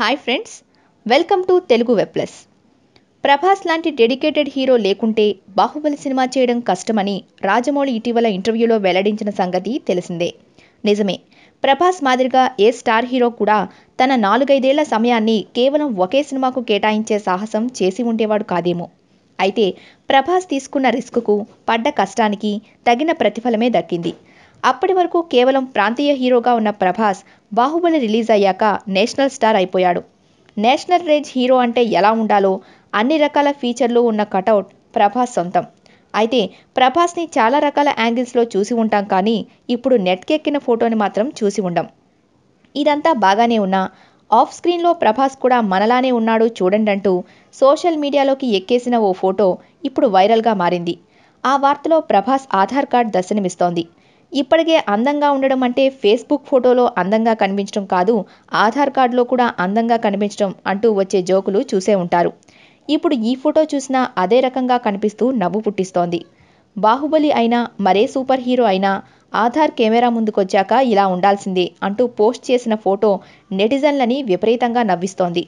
Hi friends welcome to Telugu web plus Prabhas లాంటి dedicated hero లేకుంటే Baahubali cinema చేయడం కష్టమని రాజమౌళి ఇటీవల ఇంటర్వ్యూలో వెల్లడించిన సంగతి తెలిసిందే. నిజమే ప్రభాస్ మాదిరిగా ఏ స్టార్ హీరో కూడా తన నాలుగైదేళ్ళ సమయాన్ని కేవలం ఒకే సినిమాకు కేటాయించే సాహసం చేసి ఉండేవాడు కాదేమో. అయితే ప్రభాస్ తీసుకున్న రిస్క్కు పడ్డ కష్టానికి తగిన ప్రతిఫలమే దక్కింది. అప్పటి వరకు కేవలం ప్రాంతీయ హీరోగా ఉన్న ప్రభాస్ బాహుబలి రిలీజ్ అయ్యాక నేషనల్ స్టార్ అయిపోయాడు. నేషనల్ రేంజ్ హీరో అంటే ఎలా ఉండాలో అన్ని రకాల ఫీచర్లు ఉన్న కటౌట్ ప్రభాస్ సొంతం. అయితే ప్రభాస్ని చాలా రకాల యాంగిల్స్లో చూసి ఉంటాం కానీ ఇప్పుడు నెట్కెక్కిన ఫోటోని మాత్రం చూసి ఉండం. ఇదంతా బాగానే ఉన్నా ఆఫ్ స్క్రీన్లో ప్రభాస్ కూడా మనలానే ఉన్నాడు చూడండి అంటూ సోషల్ మీడియాలోకి ఎక్కేసిన ఓ ఫోటో ఇప్పుడు వైరల్గా మారింది. ఆ వార్తలో ప్రభాస్ ఆధార్ కార్డ్ దర్శనమిస్తోంది. ఇప్పటికే అందంగా ఉండడం అంటే ఫేస్బుక్ ఫోటోలో అందంగా కనిపించడం కాదు ఆధార్ కార్డులో కూడా అందంగా కనిపించడం అంటూ వచ్చే జోకులు చూసే ఉంటారు. ఇప్పుడు ఈ ఫోటో చూసినా అదే రకంగా కనిపిస్తూ నవ్వు పుట్టిస్తోంది. బాహుబలి అయినా మరే సూపర్ హీరో అయినా ఆధార్ కెమెరా ముందుకొచ్చాక ఇలా ఉండాల్సిందే అంటూ పోస్ట్ చేసిన ఫోటో నెటిజన్లని విపరీతంగా నవ్విస్తోంది.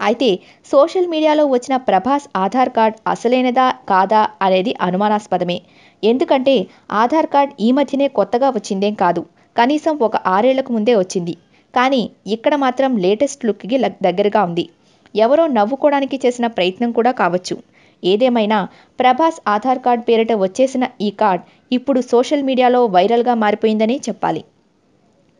అయితే సోషల్ మీడియాలో వచ్చిన ప్రభాస్ ఆధార్ కార్డ్ అసలైనదా కాదా అనేది అనుమానాస్పదమే. ఎందుకంటే ఆధార్ కార్డ్ ఈ మధ్యనే కొత్తగా వచ్చిందేం కాదు. కనీసం ఒక ఆరేళ్ళకు ముందే వచ్చింది. కానీ ఇక్కడ మాత్రం లేటెస్ట్ లుక్కి దగ్గరగా ఉంది. ఎవరో నవ్వుకోవడానికి చేసిన ప్రయత్నం కూడా కావచ్చు. ఏదేమైనా ప్రభాస్ ఆధార్ కార్డ్ పేరిట వచ్చేసిన ఈ కార్డ్ ఇప్పుడు సోషల్ మీడియాలో వైరల్గా మారిపోయిందని చెప్పాలి.